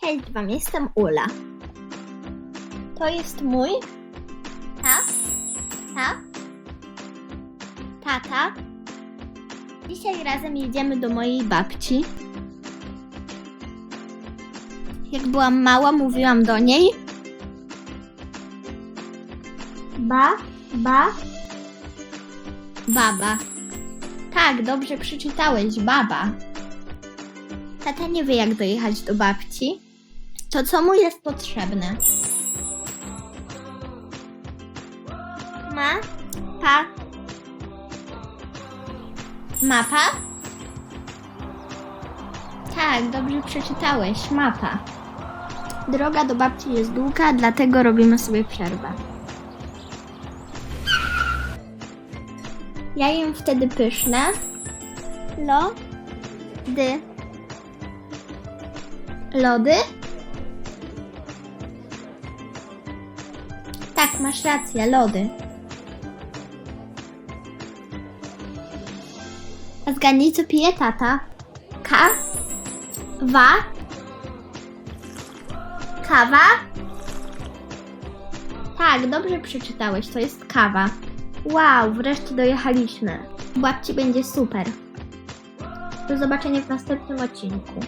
Cześć wam, jestem Ula. To jest mój ta, ta, tata. Dzisiaj razem jedziemy do mojej babci. Jak byłam mała, mówiłam do niej ba, ba, baba. Tak, dobrze przeczytałeś, baba. Tata nie wie, jak dojechać do babci. To co mu jest potrzebne? Ma, pa, mapa? Tak, dobrze przeczytałeś, mapa. Droga do babci jest długa, dlatego robimy sobie przerwę. Ja jem wtedy pyszne. Lo, dy. Lody? Tak, masz rację, lody. A zgadnij, co pije tata? Ka? Wa? Kawa? Tak, dobrze przeczytałeś, to jest kawa. Wow, wreszcie dojechaliśmy. Babci będzie super. Do zobaczenia w następnym odcinku.